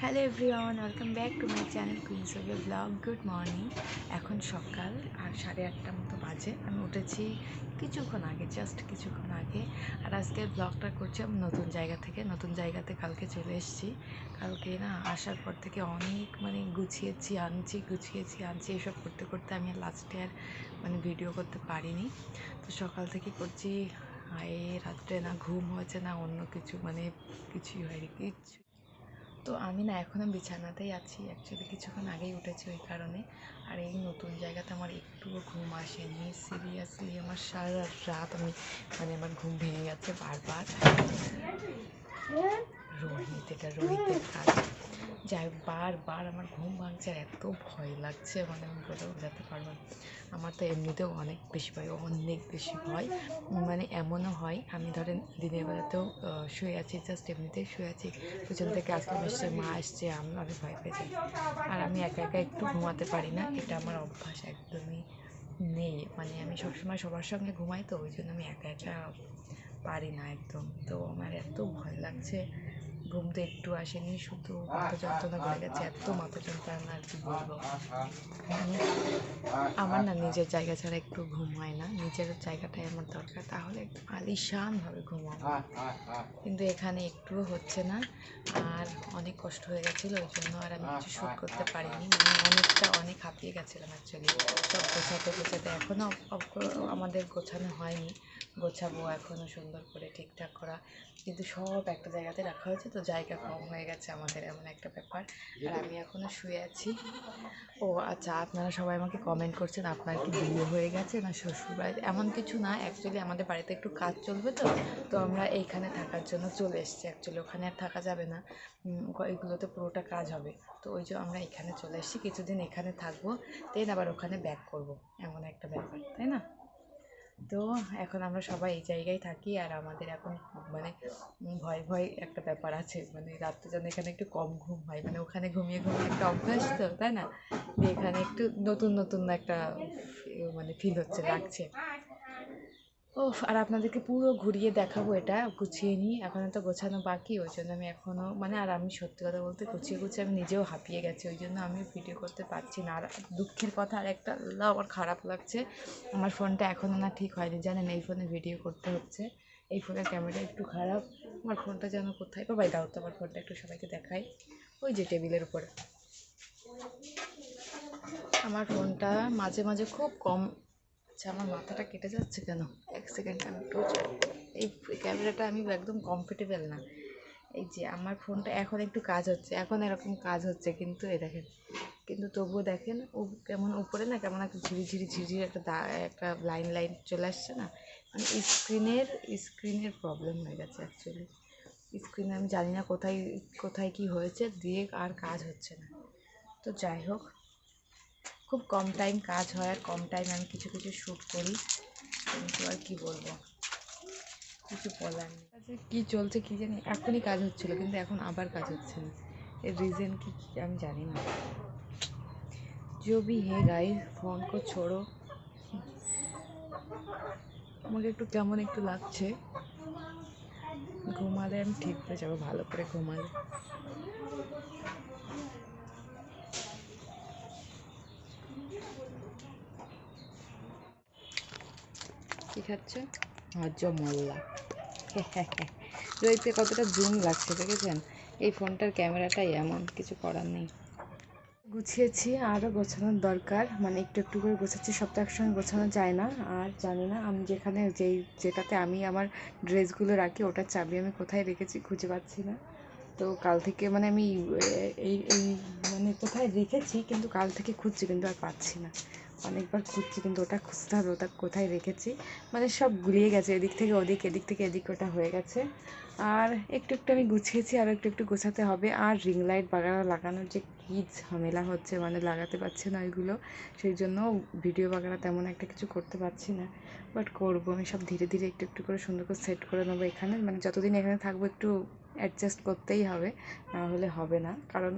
Hello everyone welcome back to my channel Queens of Blog good morning এখন সকাল আর সাড়ে আটটার মতো বাজে। আমি উঠেছি কিছুক্ষণ আগে জাস্ট কিছুক্ষণ আগে। আর আজকের ব্লগটা করছি আমি নতুন জায়গা থেকে। নতুন জায়গাতে কালকে চলে এসেছি। কালকে না আসার পর থেকে অনেক মানে গুছিয়েছি, আনছি গুছিয়েছি, আনছি। এসব করতে করতে আমি লাস্টে আর মানে ভিডিও করতে পারিনি। তো সকাল থেকে করছি। আয়ে রাত্রে না ঘুম হয়েছে না অন্য কিছু মানে কিছুই হয়নি, কিচ্ছু। তো আমি না এখনও বিছানাতেই আছি। অ্যাকচুয়ালি কিছুক্ষণ আগেই উঠেছি ওই কারণে। আর এই নতুন জায়গাতে আমার একটুও ঘুম আসেনি। সিরিয়াসলি আমার সারা রাত আমি মানে আমার ঘুম ভেঙে গেছে বারবার। রোহিত এটা রোহিতের কাজ। যাই বারবার আমার ঘুম ভাঙছে আর এত ভয় লাগছে মানে আমি বলে বোঝাতে পারব না। আমার তো এমনিতেও অনেক বেশি ভয়, অনেক বেশি ভয়। মানে এমনও হয়, আমি ধরেন দিনের বেলাতেও শুয়ে আছি জাস্ট এমনিতেই শুয়ে আছি, পিছন থেকে আসলাম এসছে মা আসছে, আমি আমি ভয় পেয়ে যাই। আর আমি একা একা একটু ঘুমাতে পারি না, এটা আমার অভ্যাস একদমই নেই। মানে আমি সবসময় সবার সঙ্গে ঘুমাই তো, ওই জন্য আমি একা একা পারি না একদম। তো আমার এত ভয় লাগছে ঘুম তো একটু আসেনি, শুধু মাথা যন্ত্রণা করে গেছে, এত মাথা যন্ত্রণা আর কি বলব। আমার না নিজের জায়গা ছাড়া একটু ঘুম হয় না, নিজের জায়গাটাই আমার দরকার, তাহলে একদম আলিশানভাবে ঘুমাবো। কিন্তু এখানে একটুও হচ্ছে না, আর অনেক কষ্ট হয়ে গেছিল, ওই জন্য আর আমি কিছু শ্যুট করতে পারিনি মানে অনেকটা, অনেক হাঁপিয়ে গেছিলাম অ্যাকচুয়ালি সব গোছাতে গোছাতে এখনও আমাদের গোছানো হয়নি গোছাবো এখনও সুন্দর করে ঠিকঠাক করা। কিন্তু সব একটা জায়গাতে রাখা হয়েছে, তো জায়গা কম হয়ে গেছে আমাদের, এমন একটা ব্যাপার। আর আমি এখনও শুয়ে আছি। ও আচ্ছা আপনারা সবাই আমাকে কমেন্ট করছেন, আপনার কি বিয়ে হয়ে গেছে না শ্বশুর বাড়িতে এমন কিছু না অ্যাকচুয়ালি আমাদের বাড়িতে একটু কাজ চলবে তো তো আমরা এইখানে থাকার জন্য চলে এসেছি। অ্যাকচুয়ালি ওখানে আর থাকা যাবে না। এগুলোতে পুরোটা কাজ হবে। তো ওই যে আমরা এখানে চলে এসেছি, কিছুদিন এখানে থাকব দেন আবার ওখানে ব্যাক করব। এমন একটা ব্যাপার, তাই না? তো এখন আমরা সবাই এই জায়গায় থাকি আর আমাদের এখন মানে ভয় ভয় একটা ব্যাপার আছে। মানে রাত্রে যেন এখানে একটু কম ঘুম হয়। মানে ওখানে ঘুমিয়ে ঘুমিয়ে একটা অভ্যাস তো, তাই না? এখানে একটু নতুন নতুন একটা মানে ফিল হচ্ছে, লাগছে। ও আর আপনাদেরকে পুরো ঘুরিয়ে দেখাবো এটা, গুছিয়ে নিই এখনও তো গোছানো বাকি, ওই জন্য আমি এখনও মানে আর আমি সত্যি কথা বলতে গুছিয়ে গুছিয়ে আমি নিজেও হাঁপিয়ে গেছি, ওই জন্য আমি ভিডিও করতে পারছি না, আর দুঃখের কথা আর একটা, আল্লাহ, আমার খারাপ লাগছে। আমার ফোনটা এখনও না ঠিক হয়নি, জানেন, এই ফোনে ভিডিও করতে হচ্ছে, এই ফোনের ক্যামেরা একটু খারাপ, আমার ফোনটা যেন কোথায় বাবাই দাও তো আমার ফোনটা একটু সবাইকে দেখাই, ওই যে টেবিলের উপরে। আমার ফোনটা মাঝে মাঝে খুব কম আচ্ছা আমার মাথাটা কেটে যাচ্ছে কেন? এক সেকেন্ড আমি একটু এই ক্যামেরাটা আমি একদম কমফোর্টেবল না। এই যে আমার ফোনটা এখন একটু কাজ হচ্ছে, এখন এরকম কাজ হচ্ছে, কিন্তু এ দেখেন, কিন্তু তবুও দেখেন, ও কেমন উপরে না, কেমন একটা ঝিরি ঝিরি ঝিরি একটা দা, একটা লাইন লাইন চলে আসছে না? মানে স্ক্রিনের স্ক্রিনের প্রবলেম হয়ে গেছে অ্যাকচুয়ালি স্ক্রিনে আমি জানি না কোথায় কোথায় কি হয়েছে, দিয়ে আর কাজ হচ্ছে না। তো যাই হোক, খুব কম টাইম কাজ হয়, আর কম টাইম আমি কিছু কিছু শ্যুট করি। কিন্তু আর কি বলবো কিছু বলার নেই আচ্ছা, কী চলছে কী জানি এখনই কাজ হচ্ছিলো কিন্তু এখন আবার কাজ হচ্ছে না এর রিজন কি কি আমি জানি না जो भी है गाइस ফোন কো ছোড়ো আমাকে একটু কেমন একটু লাগছে ঘুমালে আমি ঠিক হয়ে যাবো ভালো করে ঘুমালে খাচ্ছে হজমল্লা। রোহিতকে কতটা জুম লাগছে দেখেছেন? এই ফোনটার ক্যামেরাটাই এমন, কিছু করার নেই। গুছিয়েছি আরও গোছানোর দরকার। মানে একটু একটু করে গোছাচ্ছি সব তো একসঙ্গে গোছানো যায় না। আর জানি না, আমি যেখানে যেই, যেটাতে আমি আমার ড্রেসগুলো রাখি, ওটার চাবি আমি কোথায় রেখেছি খুঁজে পাচ্ছি না। তো কাল থেকে মানে আমি এই এই মানে কোথায় রেখেছি, কিন্তু কাল থেকে খুঁজছি, কিন্তু আর পাচ্ছি না। অনেকবার খুঁজছি, কিন্তু ওটা খুঁজতে হবে, ওটা কোথায় রেখেছি? মানে সব গুলিয়ে গেছে, এদিক থেকে ওদিক, এদিক থেকে এদিক, ওটা হয়ে গেছে। আর একটু একটু আমি গুছিয়েছি, আর একটু একটু গোছাতে হবে। আর রিং লাইট বাগানো, লাগানোর যে কী ঝামেলা হচ্ছে মানে লাগাতে পারছে না ওইগুলো, সেই জন্য ভিডিও বাগানা তেমন একটা কিছু করতে পারছি না। বাট করব। আমি সব ধীরে ধীরে একটু একটু করে সুন্দর করে সেট করে নেব এখানে। মানে যতদিন এখানে থাকব একটু অ্যাডজাস্ট করতেই হবে, না হলে হবে না। কারণ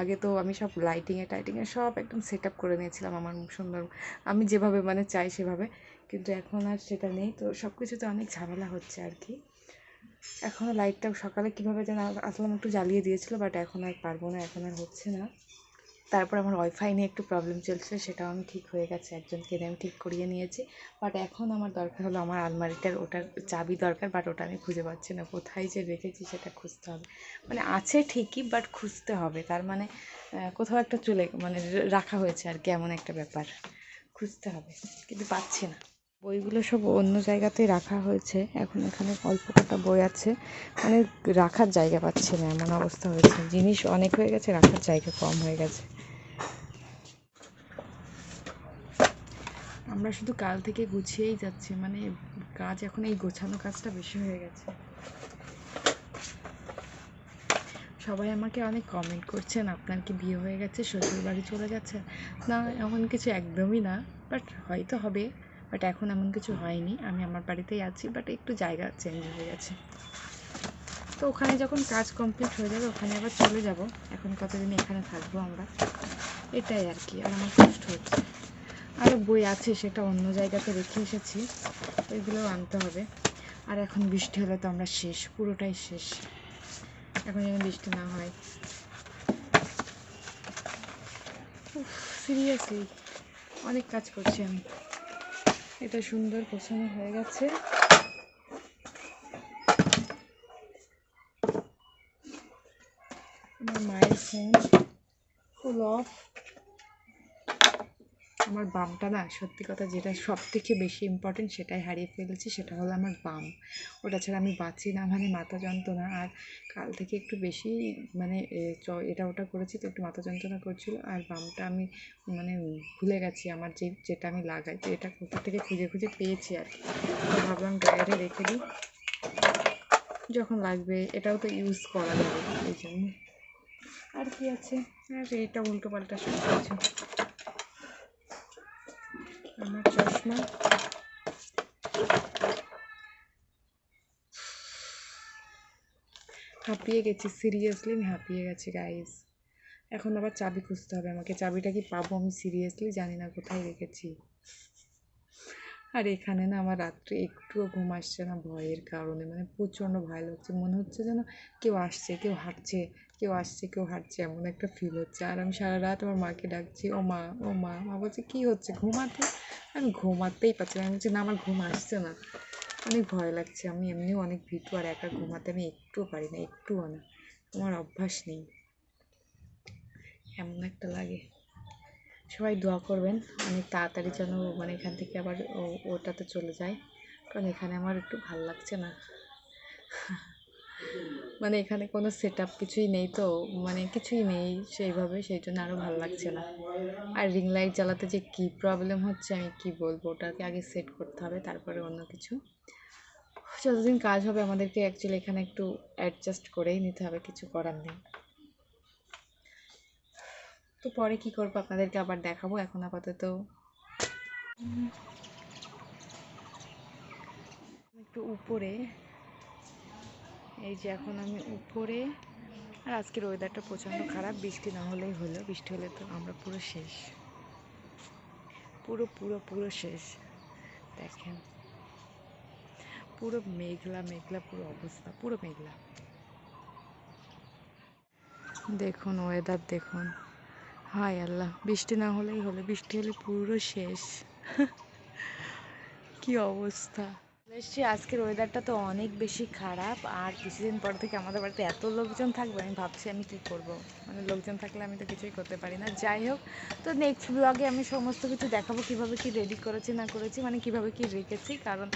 আগে তো আমি সব লাইটিংয়ে টাইটিংয়ে সব একদম সেট আপ করে নিয়েছিলাম আমার সুন্দর। আমি যেভাবে মানে চাই সেভাবে। কিন্তু এখন আর সেটা নেই। তো সব কিছুতে অনেক ঝামেলা হচ্ছে আর কি। এখনও লাইটটা সকালে কীভাবে যেন আসলাম একটু জ্বালিয়ে দিয়েছিলো বাট এখন আর পারব না, এখন আর হচ্ছে না। তারপর আমার ওয়াইফাই নিয়ে একটু প্রবলেম চলছে সেটাও আমি ঠিক হয়ে গেছে, একজনকে দিয়ে আমি ঠিক করিয়ে নিয়েছি। বাট এখন আমার দরকার হলো আমার আলমারিটার ওটার চাবি দরকার বাট ওটা আমি খুঁজে পাচ্ছি না। কোথায় যে রেখেছি সেটা খুঁজতে হবে। মানে আছে ঠিকই বাট খুঁজতে হবে। তার মানে কোথাও একটা চলে মানে রাখা হয়েছে আর কি, এমন একটা ব্যাপার। খুঁজতে হবে। কিন্তু পাচ্ছি না। বইগুলো সব অন্য জায়গাতে রাখা হয়েছে। এখন এখানে অল্প কটা বই আছে। মানে রাখার জায়গা পাচ্ছি না, এমন অবস্থা হয়েছে। জিনিস অনেক হয়ে গেছে, রাখার জায়গা কম হয়ে গেছে। আমরা শুধু কাল থেকে গুছিয়েই যাচ্ছি মানে কাজ এখন এই গোছানো কাজটা বেশি হয়ে গেছে। সবাই আমাকে অনেক কমেন্ট করছেন, আপনার কি বিয়ে হয়ে গেছে শ্বশুর বাড়ি চলে যাচ্ছেন না, এমন কিছু একদমই না বাট হয়তো হবে বাট এখন এমন কিছু হয়নি। আমি আমার বাড়িতেই আছি বাট একটু জায়গা চেঞ্জ হয়ে গেছে। তো ওখানে যখন কাজ কমপ্লিট হয়ে যাবে, ওখানে আবার চলে যাব। এখন কতদিন এখানে থাকব আমরা? এটাই আর কি, আর আমার কষ্ট হচ্ছে। আরও বই আছে, সেটা অন্য জায়গাতে রেখে এসেছি। ওইগুলোও আনতে হবে। আর এখন বৃষ্টি হলে তো আমরা শেষ, পুরোটাই শেষ। এখন যেন বৃষ্টি না হয়। সিরিয়াসলি অনেক কাজ করছি আমি। এটা সুন্দর গোছানো হয়ে গেছে। আমার মায়ের ফোন ফুল অফ আমার বামটা না, সত্যি কথা যেটা সব থেকে বেশি ইম্পর্টেন্ট সেটাই হারিয়ে ফেলেছি, সেটা হলো আমার বাম। ওটা ছাড়া আমি বাঁচি না মানে মাথা যন্ত্রণা। আর কাল থেকে একটু বেশি মানে এটা ওটা করেছি তো, একটু মাথা যন্ত্রণা করছিল। আর বামটা আমি মানে ভুলে গেছি, আমার যে, যেটা আমি লাগাই। তো এটা কোথা থেকে খুঁজে খুঁজে পেয়েছি আর কি। ভাবলাম ড্রায়ারে রেখে দিই। যখন লাগবে, এটাও তো ইউজ করা যাবে, এই জন্য। আর কি আছে? আর এইটা উল্টো পাল্টা সব কিছু। আমার চশমা হাঁপিয়ে গেছি সিরিয়াসলি আমি হাঁপিয়ে গেছি গাইস এখন আবার চাবি খুঁজতে হবে আমাকে। চাবিটা কি পাবো আমি? সিরিয়াসলি জানি না, কোথায় রেখেছি। আর এখানে না আমার রাত্রে একটুও ঘুম আসছে না ভয়ের কারণে। মানে প্রচণ্ড ভয় লাগছে। মনে হচ্ছে যেন কেউ আসছে, কেউ হাঁটছে, কেউ আসছে, কেউ হাঁটছে এমন একটা ফিল হচ্ছে। আর আমি সারা রাত আমার মাকে ডাকছি, ও মা ও মা। মা বলছে, কী হচ্ছে? ঘুমাতে? আমি ঘুমাতেই পারছি না। আমি বলছি, না, আমার ঘুম আসছে না। অনেক ভয় লাগছে। আমি এমনিও অনেক ভীতু আর একা ঘুমাতে আমি একটুও পারি না, একটুও না। আমার অভ্যাস নেই। এমন একটা লাগে। সবাই দোয়া করবেন। অনেক তাড়াতাড়ি যেন মানে এখান থেকে আবার ওটাতে চলে যায়। কারণ এখানে আমার একটু ভালো লাগছে না। মানে এখানে কোনো সেট আপ কিছুই নেই তো মানে কিছুই নেই সেইভাবে, সেই জন্য আরও ভালো লাগছে না। আর রিং লাইট জ্বালাতে যে কী প্রবলেম হচ্ছে, আমি কি বলব? ওটাকে আগে সেট করতে হবে, তারপরে অন্য কিছু। যতদিন কাজ হবে, আমাদেরকে অ্যাকচুয়ালি এখানে একটু অ্যাডজাস্ট করেই নিতে হবে, কিছু করার নেই। তো পরে কি করব? আপনাদেরকে আবার দেখাবো এখন আপাতত। একটু উপরে। এই যে এখন আমি উপরে। আর আজকের ওয়েদারটা প্রচণ্ড খারাপ। বৃষ্টি না হলেই হলো। বৃষ্টি হলে তো আমরা পুরো শেষ। পুরো পুরো পুরো শেষ। দেখেন। পুরো মেঘলা মেঘলা পুরো অবস্থা। পুরো মেঘলা। দেখুন ওয়েদার দেখুন। হায় আল্লাহ, বৃষ্টি না হলেই হলো, বৃষ্টি হলে পুরো শেষ। কি অবস্থা? এসছি, আজকের ওয়েদারটা তো অনেক বেশি খারাপ, আর কিছুদিন পর থেকে আমাদের বাড়িতে এত লোকজন থাকবে, আমি ভাবছি আমি কি করব? মানে লোকজন থাকলে আমি তো কিছুই করতে পারি না। যাই হোক, তো নেক্সট ব্লগে আমি সমস্ত কিছু দেখাবো, কীভাবে কি রেডি করেছি, না করেছি মানে কীভাবে কি রেখেছি, কারণ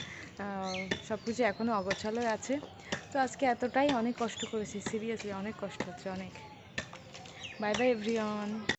সব কিছু এখনও অগোছালো আছে। তো আজকে এতটাই, অনেক কষ্ট করেছি সিরিয়াসলি অনেক কষ্ট হচ্ছে, অনেক। Bye bye everyone